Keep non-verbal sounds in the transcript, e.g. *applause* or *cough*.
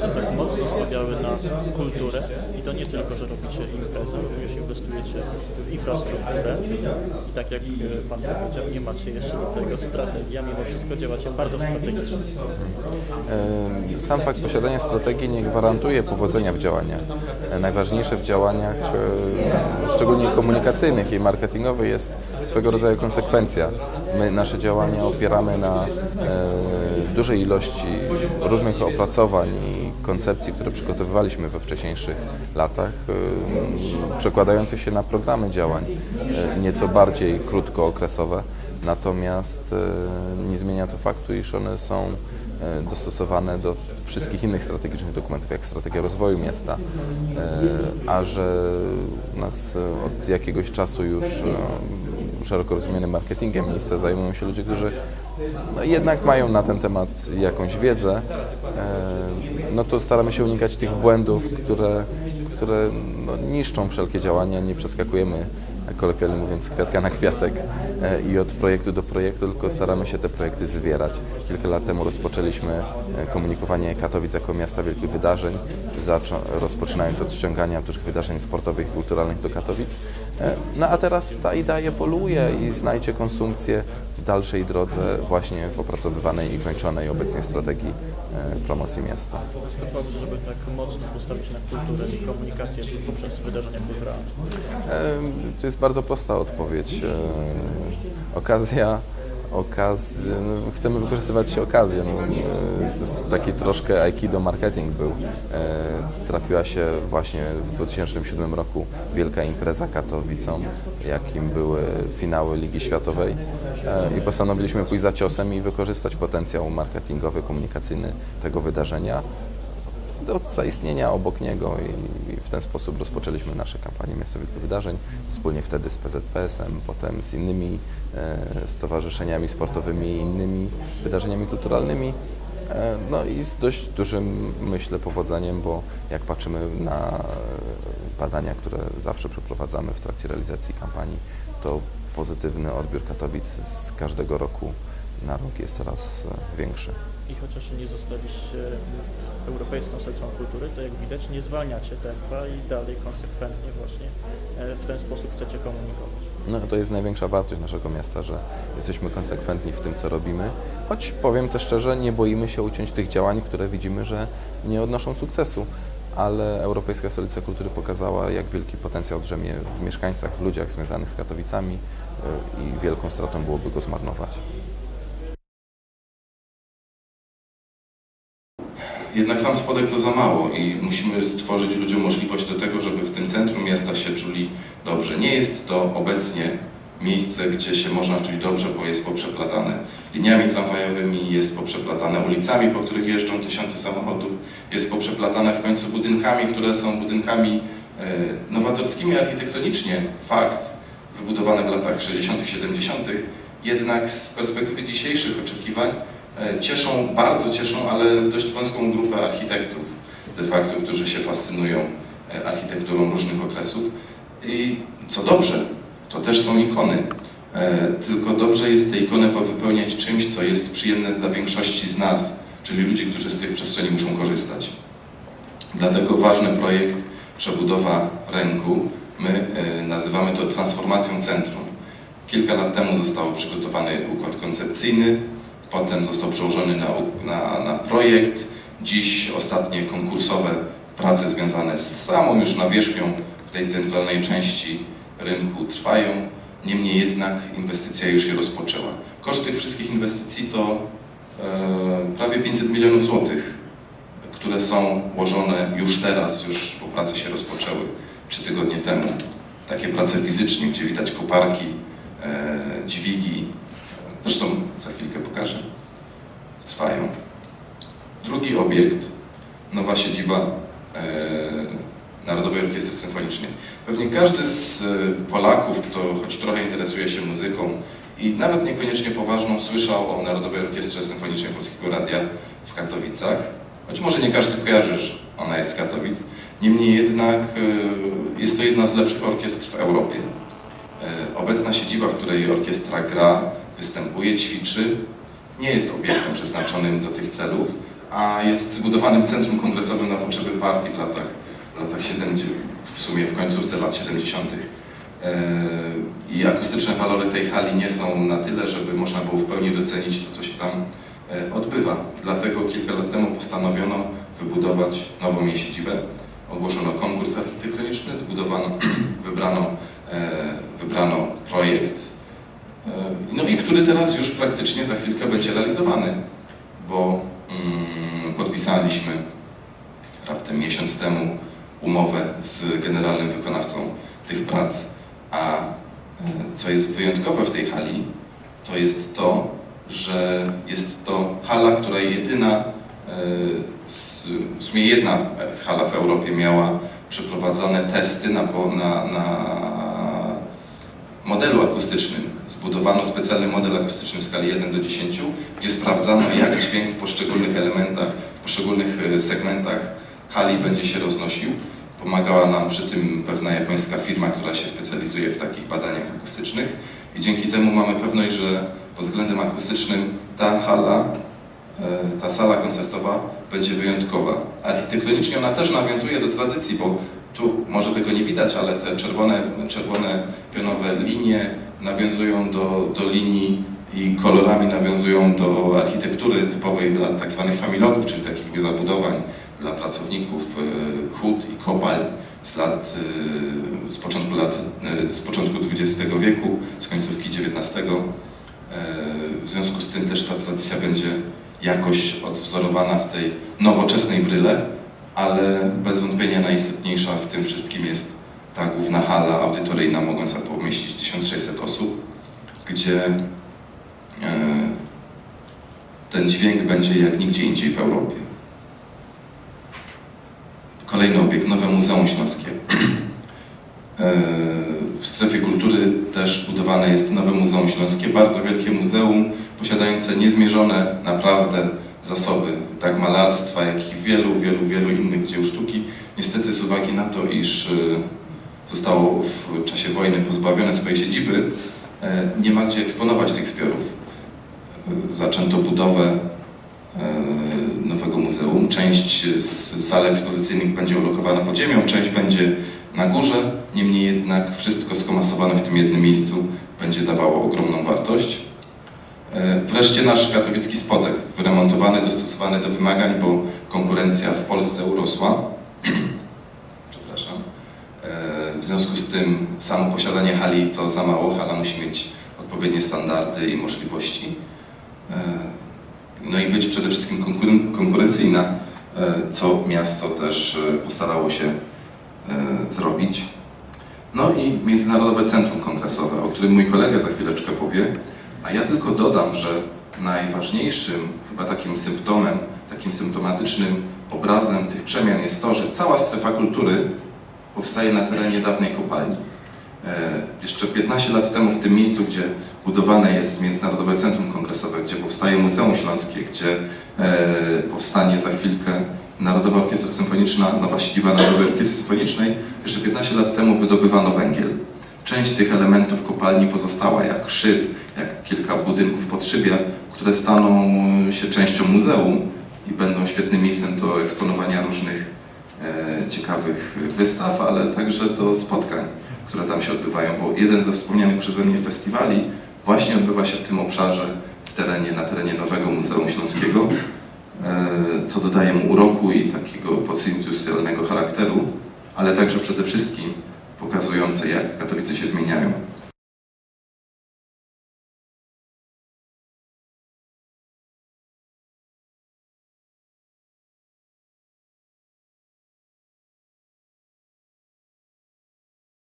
Katowicach tak mocno stawiały na kulturę i to nie tylko, że robicie imprezę, również inwestujecie w infrastrukturę i tak jak e, Pan powiedział, nie macie jeszcze do tego strategii, a mimo wszystko działacie bardzo strategicznie. E, Sam fakt posiadania strategii nie gwarantuje powodzenia w działaniach. E, Najważniejsze w działaniach, e, szczególnie komunikacyjnych i marketingowych, jest swego rodzaju konsekwencja. My nasze działania opieramy na dużej ilości różnych opracowań i koncepcji, które przygotowywaliśmy we wcześniejszych latach, przekładających się na programy działań, e, nieco bardziej krótkookresowe. Natomiast e, nie zmienia to faktu, iż one są e, dostosowane do wszystkich innych strategicznych dokumentów, jak strategia rozwoju miasta, a że u nas od jakiegoś czasu już szeroko rozumianym marketingiem miejsca zajmują się ludzie, którzy no, jednak mają na ten temat jakąś wiedzę, e, no to staramy się unikać tych błędów, które, które no, niszczą wszelkie działania, nie przeskakujemy kolokwialnie mówiąc, kwiatka na kwiatek e, i od projektu do projektu, tylko staramy się te projekty zwierać. Kilka lat temu rozpoczęliśmy e, komunikowanie Katowic jako miasta wielkich wydarzeń, rozpoczynając od ściągania dużych wydarzeń sportowych i kulturalnych do Katowic. E, No a teraz ta idea ewoluuje i znajdzie konsumpcję w dalszej drodze właśnie w opracowywanej i kończonej obecnie strategii promocji miasta. To powód, żeby tak mocno postawić na kulturę i komunikację poprzez wydarzenia kulturalne. To jest bardzo prosta odpowiedź. E, Okazja, okaz... no, chcemy wykorzystywać okazję. No, e, jest taki troszkę aikido marketing był. E, Trafiła się właśnie w 2007 roku wielka impreza Katowicom, jakim były finały Ligi Światowej i postanowiliśmy pójść za ciosem i wykorzystać potencjał marketingowy, komunikacyjny tego wydarzenia do zaistnienia obok niego i, i w ten sposób rozpoczęliśmy nasze kampanie Wielkich Wydarzeń, wspólnie wtedy z PZPS-em, potem z innymi e, stowarzyszeniami sportowymi i innymi wydarzeniami kulturalnymi. E, no i z dość dużym, myślę, powodzeniem, bo jak patrzymy na e, badania, które zawsze przeprowadzamy w trakcie realizacji kampanii, to pozytywny odbiór Katowic z każdego roku na rok jest coraz e, większy. I chociaż nie zostaliście europejską sercą kultury, to jak widać nie zwalniacie tempa i dalej konsekwentnie właśnie e, w ten sposób chcecie komunikować. No, to jest największa wartość naszego miasta, że jesteśmy konsekwentni w tym, co robimy. Choć powiem też szczerze, nie boimy się uciąć tych działań, które widzimy, że nie odnoszą sukcesu. Ale Europejska Stolica Kultury pokazała, jak wielki potencjał drzemie w mieszkańcach, w ludziach związanych z Katowicami y, i wielką stratą byłoby go zmarnować. Jednak sam spodek to za mało i musimy stworzyć ludziom możliwość do tego, żeby w tym centrum miasta się czuli dobrze. Nie jest to obecnie miejsce, gdzie się można czuć dobrze, bo jest poprzeplatane liniami tramwajowymi, jest poprzeplatane ulicami, po których jeżdżą tysiące samochodów, jest poprzeplatane w końcu budynkami, które są budynkami e, nowatorskimi architektonicznie, fakt, wybudowane w latach 60., 70., jednak z perspektywy dzisiejszych oczekiwań cieszą, bardzo cieszą, ale dość wąską grupę architektów de facto, którzy się fascynują e, architekturą różnych okresów. I co dobrze, to też są ikony. E, Tylko dobrze jest tę ikonę powypełniać czymś, co jest przyjemne dla większości z nas, czyli ludzi, którzy z tych przestrzeni muszą korzystać. Dlatego ważny projekt przebudowa rynku. My e, nazywamy to transformacją centrum. Kilka lat temu został przygotowany układ koncepcyjny, potem został przełożony na, na, na projekt. Dziś ostatnie konkursowe prace związane z samą już nawierzchnią w tej centralnej części rynku trwają. Niemniej jednak inwestycja już się rozpoczęła. Koszt tych wszystkich inwestycji to e, prawie 500 milionów złotych które są ułożone już teraz, już bo prace się rozpoczęły trzy tygodnie temu. Takie prace fizycznie, gdzie widać koparki, e, dźwigi, zresztą za chwilkę pokażę, trwają. Drugi obiekt, nowa siedziba e, Narodowej Orkiestry Symfonicznej. Pewnie każdy z e, Polaków, kto choć trochę interesuje się muzyką i nawet niekoniecznie poważną, słyszał o Narodowej Orkiestrze Symfonicznej Polskiego Radia w Katowicach. Choć może nie każdy kojarzy, że ona jest z Katowic. Niemniej jednak e, jest to jedna z lepszych orkiestr w Europie. E, Obecna siedziba, w której orkiestra gra, występuje, ćwiczy, nie jest obiektem przeznaczonym do tych celów, a jest zbudowanym centrum kongresowym na potrzeby partii w latach, w latach 70, w sumie w końcówce lat 70. E, I akustyczne walory tej hali nie są na tyle, żeby można było w pełni docenić to, co się tam e, odbywa. Dlatego kilka lat temu postanowiono wybudować nową jej siedzibę. Ogłoszono konkurs architektoniczny, zbudowano, *clears throat* wybrano, wybrano projekt, e, no i który teraz już praktycznie za chwilkę będzie realizowany, bo mm, podpisaliśmy raptem miesiąc temu umowę z generalnym wykonawcą tych prac, a e, co jest wyjątkowe w tej hali, to jest to, że jest to hala, która jedyna, e, w sumie jedna hala w Europie miała przeprowadzone testy na, na, na modelu akustycznym. Zbudowano specjalny model akustyczny w skali 1 do 10, gdzie sprawdzano, jak dźwięk w poszczególnych elementach, w poszczególnych e, segmentach hali będzie się roznosił. Pomagała nam przy tym pewna japońska firma, która się specjalizuje w takich badaniach akustycznych i dzięki temu mamy pewność, że pod względem akustycznym ta hala, e, ta sala koncertowa będzie wyjątkowa. Architektonicznie ona też nawiązuje do tradycji, bo tu może tego nie widać, ale te czerwone, czerwone pionowe linie nawiązują do, do linii i kolorami nawiązują do architektury typowej dla tak zwanych czyli takich zabudowań dla pracowników e, hut i kopalń z lat, e, z początku lat, e, z początku XX wieku, z końcówki XIX. W związku z tym też ta tradycja będzie jakoś odwzorowana w tej nowoczesnej bryle, ale bez wątpienia najistotniejsza w tym wszystkim jest ta główna hala audytoryjna mogąca pomieścić 1600 osób, gdzie e, ten dźwięk będzie jak nigdzie indziej w Europie. Kolejny obiekt, Nowe Muzeum Śląskie. E, W strefie kultury też budowane jest Nowe Muzeum Śląskie, bardzo wielkie muzeum, posiadające niezmierzone naprawdę zasoby, tak malarstwa, jak i wielu, wielu, wielu innych dzieł sztuki. Niestety z uwagi na to, iż e, zostało w czasie wojny pozbawione swojej siedziby, e, nie ma gdzie eksponować tych zbiorów. E, Zaczęto budowę nowego muzeum. Część z sal ekspozycyjnych będzie ulokowana pod ziemią, część będzie na górze. Niemniej jednak wszystko skomasowane w tym jednym miejscu będzie dawało ogromną wartość. Wreszcie nasz katowicki spodek, wyremontowany, dostosowany do wymagań, bo konkurencja w Polsce urosła. *clears throat* W związku z tym samo posiadanie hali to za mało. Hala musi mieć odpowiednie standardy i możliwości. E, No i być przede wszystkim konkuren- konkurencyjna, e, co miasto też e, postarało się zrobić. No i Międzynarodowe Centrum Kongresowe, o którym mój kolega za chwileczkę powie, a ja tylko dodam, że najważniejszym chyba takim symptomem, takim symptomatycznym obrazem tych przemian jest to, że cała strefa kultury powstaje na terenie dawnej kopalni. E, Jeszcze 15 lat temu w tym miejscu, gdzie budowane jest Międzynarodowe Centrum Kongresowe, gdzie powstaje Muzeum Śląskie, gdzie e, powstanie za chwilkę Narodowa Orkiestra Symfoniczna, nowa siedziba Narodowej Orkiestry Symfonicznej, jeszcze 15 lat temu wydobywano węgiel. Część tych elementów kopalni pozostała, jak szyb, jak kilka budynków pod szybie, które staną się częścią muzeum i będą świetnym miejscem do eksponowania różnych ciekawych wystaw, ale także do spotkań, które tam się odbywają, bo jeden ze wspomnianych przeze mnie festiwali właśnie odbywa się w tym obszarze, w terenie, na terenie nowego Muzeum Śląskiego, e, co dodaje mu uroku i takiego postindustrialnego charakteru, ale także przede wszystkim pokazujące, jak Katowice się zmieniają.